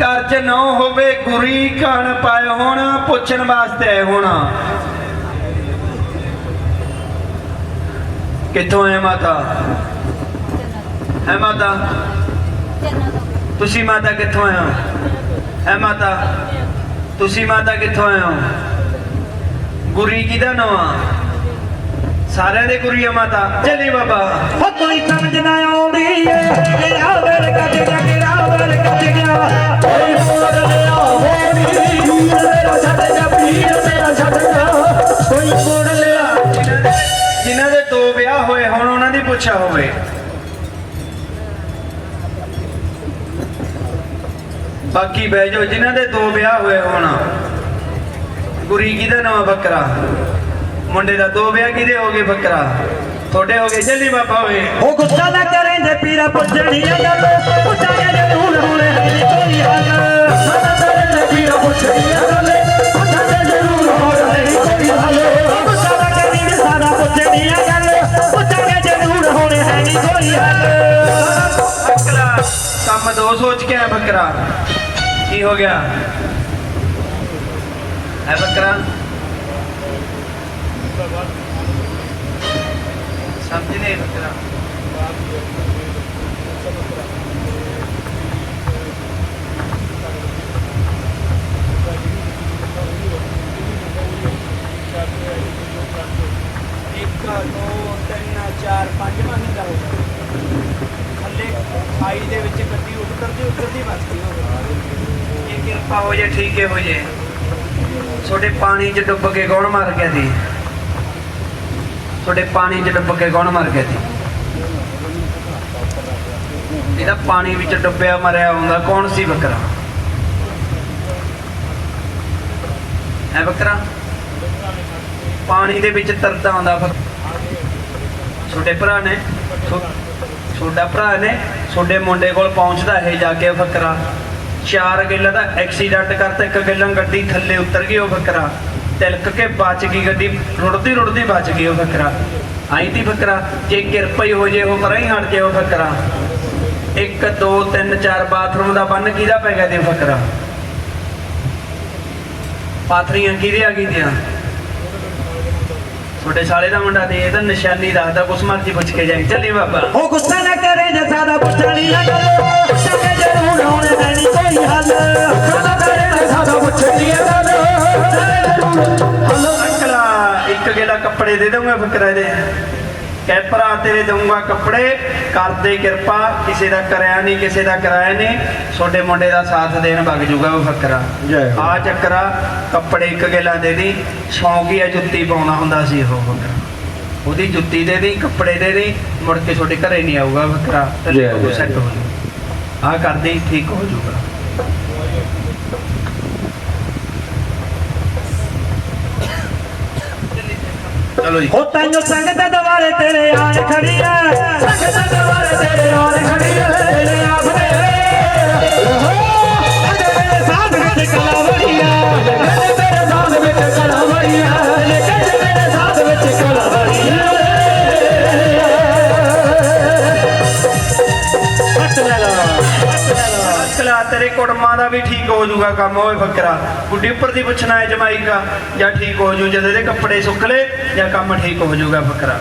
ਘਰ 'ਚ ਨਾ ਹੋਵੇ, ਗੁਰੀ ਕਣ ਪਾਏ ਹੋਣ, ਪੁੱਛਣ ਵਾਸਤੇ ਆਏ ਹੋਣ। ਕਿੱਥੋਂ ਹੈ ਮਾਤਾ? ਹੈ ਮਾਤਾ? ਤੁਸੀਂ ਮਾਤਾ ਕਿੱਥੋਂ ਆਏ ਹੋ? ਹੈ ਮਾਤਾ? ਤੁਸੀਂ ਮਾਤਾ ਕਿੱਥੋਂ ਆਏ ਹੋ? ਗੁਰੀ ਕਿਹਦਾ ਨਾਮ ਆ ਸਾਰਿਆਂ ਦੇ ਗੁਰੀ ਆ ਮਾਤਾ। ਚੱਲੀ ਬਾਬਾ। ਉਹ ਕੋਈ ਸਮਝ ਨਾ ਆਉਂਦੀ ਏ ਮੇਰਾ ਵੇਲ ਕੱਟ ਗਿਆ ਮੇਰਾ ਹੁਣ ਉਹਨਾਂ ਬਾਕੀ ਬਹਿ ਜਾਓ, ਜਿਨ੍ਹਾਂ ਦੇ ਦੋ ਵਿਆਹ ਹੋਏ ਹੋਣ, ਗੁਰੀ ਕਿਹਦਾ ਨਾਮ ਬੱਕਰਾ? ਮੁੰਡੇ ਦਾ ਦੋ ਵਿਆਹ ਕਿਹਦੇ ਹੋ ਗਏ ਬੱਕਰਾ? ਤੁਹਾਡੇ ਹੋ ਗਏ, ਜੱਲੀ ਬਾਬਾ ਹੋਏ। ਉਹ ਗੁੱਸਾ ਨਾ ਕਰੇ ਜੇ ਪੀਰਾ ਪੁੱਛਣੀ ਆ ਗੱਲ ਕੰਮ ਦੋ ਸੋਚ ਕੇ ਆ ਬੱਕਰਾ। ਕੀ ਹੋ ਗਿਆ? ਹੈ ਬੱਕਰਾ? ਸਮਝ ਨਹੀਂ ਬੱਕਰਾ। ਇੱਕ, ਦੋ, ਤਿੰਨ, ਚਾਰ, ਪੰਜ ਮਹੀਨੇ ਦਾ ਹੋ ਗਿਆ। ਥੱਲੇ ਖਾਈ ਦੇ ਵਿੱਚ ਗੱਡੀ ਉੱਤਰਦੀ ਉੱਤਰਦੀ ਬਚ ਗਈ ਉਹ ਇਹ ਕਿਰਪਾ ਹੋ ਜੇ, ਠੀਕ ਹੋ ਜੇ। ਤੁਹਾਡੇ ਪਾਣੀ 'ਚ ਡੁੱਬ ਕੇ ਕੌਣ ਮਰ ਗਿਆ ਸੀ? ਤੁਹਾਡੇ ਪਾਣੀ 'ਚ ਡੁੱਬ ਕੇ ਕੌਣ ਮਰ ਗਿਆ ਸੀ? ਇਹਦਾ ਪਾਣੀ ਵਿੱਚ ਡੁੱਬਿਆ, ਮਰਿਆ ਹੁੰਦਾ, ਕੌਣ ਸੀ ਬੱਕਰਾ? ਹੈ ਬੱਕਰਾ? ਪਾਣੀ ਦੇ ਵਿੱਚ ਤਰਦਾ ਹੁੰਦਾ ਫਿਰ। ਛੋਟੇ ਭਰਾ ਨੇ, ਛੋ- ਛੋਟਾ ਭਰਾ ਨੇ ਤੁਹਾਡੇ ਮੁੰਡੇ ਕੋਲ ਪਹੁੰਚਦਾ ਇਹ ਜਾ ਕੇ ਫਕਰਾ। ਚਾਰ ਗਿੱਲਾ ਦਾ ਐਕਸੀਡੈਂਟ ਕਰਤਾ, ਇੱਕ ਗਿੱਲਾਂ ਗੱਡੀ ਥੱਲੇ ਉਤਰ ਗਈ ਉਹ ਬੱਕਰਾ ਤਿਲਕ ਕੇ ਬਚ ਗਈ ਗੱਡੀ, ਰੁੜਦੀ ਰੁੜਦੀ ਬਚ ਗਈ ਉਹ ਫਕਰਾ। ਆਈ ਤੀ ਬੱਕਰਾ ਜੇ ਕਿਰਪਾ ਹੀ ਹੋ ਜੇ ਉਹ ਪਰਾਂ ਹੀ ਹਟ ਜੇ ਉਹ ਬੱਕਰਾ 1 2 3 4 ਬਾਥਰੂਮ ਦਾ ਬੰਨ ਕਿਹਦਾ ਪੈ ਗਿਆ ਤੇ ਫਕਰਾ? ਪਾਥਰੀਆਂ ਕਿਹਦੇ ਆ ਗਈਆਂ ਤੁਹਾਡੇ ਸਾਲੇ ਦਾ ਮੁੰਡਾ ਤੇ ਇਹ ਤਾਂ ਨਿਸ਼ਾਨੀ ਦੱਸਦਾ, ਕੁਛ ਮਰਜ਼ੀ ਪੁੱਛ ਕੇ ਜਾਈ ਚੱਲੀ ਬਾਬਾ। ਉਹ ਗੁੱਸਾ ਪੁੱਛਣੀ ਜ਼ਰੂਰ ਹੁਣ ਹੈ ਕੋਈ ਹੱਲ। ਕਰੇ ਪੁੱਛਣੀ ਹੱਲ ਅੰਕਲਾ ਇੱਕ ਕੱਪੜੇ ਦੇ ਦਊਂਗਾ ਦੇ। ਕਹਿ ਭਰਾ ਤੇਰੇ ਦਊਂਗਾ ਕੱਪੜੇ। ਕਰਦੇ ਕਿਰਪਾ ਕਿਸੇ ਦਾ ਕਰਿਆ ਨਹੀਂ ਕਿਸੇ ਦਾ ਕਰਾਇਆ ਨਹੀਂ ਛੋਟੇ ਮੁੰਡੇ ਦਾ ਸਾਥ ਦੇਣ ਵਗ ਜੂਗਾ ਉਹ ਹੋ। ਆ ਚੱਕਰਾ ਕੱਪੜੇ ਇੱਕ ਗੇਲਾ ਦੇ ਦੀ ਸ਼ੌਂਕ ਹੀ ਆ ਜੁੱਤੀ ਪਾਉਣਾ ਹੁੰਦਾ ਸੀ ਉਹ। ਉਹਦੀ ਜੁੱਤੀ ਦੇ ਦੀ ਕੱਪੜੇ ਦੇ ਦੀ ਮੁੜ ਕੇ ਤੁਹਾਡੇ ਘਰੇ ਨਹੀਂ ਆਊਗਾ ਬੱਕਰਾ ਤੇ ਜੈ, ਉਹ ਜੈ, ਸੈੱਟ ਹੋ ਜੂ ਆ ਕਰਦੀ ਠੀਕ ਹੋ ਜੂਗਾ ਚਲੋ ਜੀ ਹੋ ਤੈਨੂੰ ਸੰਗਤ ਦੁਆਰੇ ਤੇਰੇ ਆਣ ਖੜੀ ਐ ਕੁੜਮਾਂ ਦਾ ਵੀ ਠੀਕ ਹੋ ਜਾਊਗਾ ਕੰਮ, ਓਏ ਫਕਰਾ ਗੁੱਡੀ ਉੱਪਰ ਦੀ ਪੁੱਛਣਾ ਹੈ ਜਮਾਈ ਦਾ ਜਾਂ ਠੀਕ ਹੋ ਜੂ ਜਦ ਇਹਦੇ ਕੱਪੜੇ ਸੁੱਕ ਲਏ, ਜਾਂ ਕੰਮ ਠੀਕ ਹੋ ਜਾਊਗਾ ਫਕਰਾ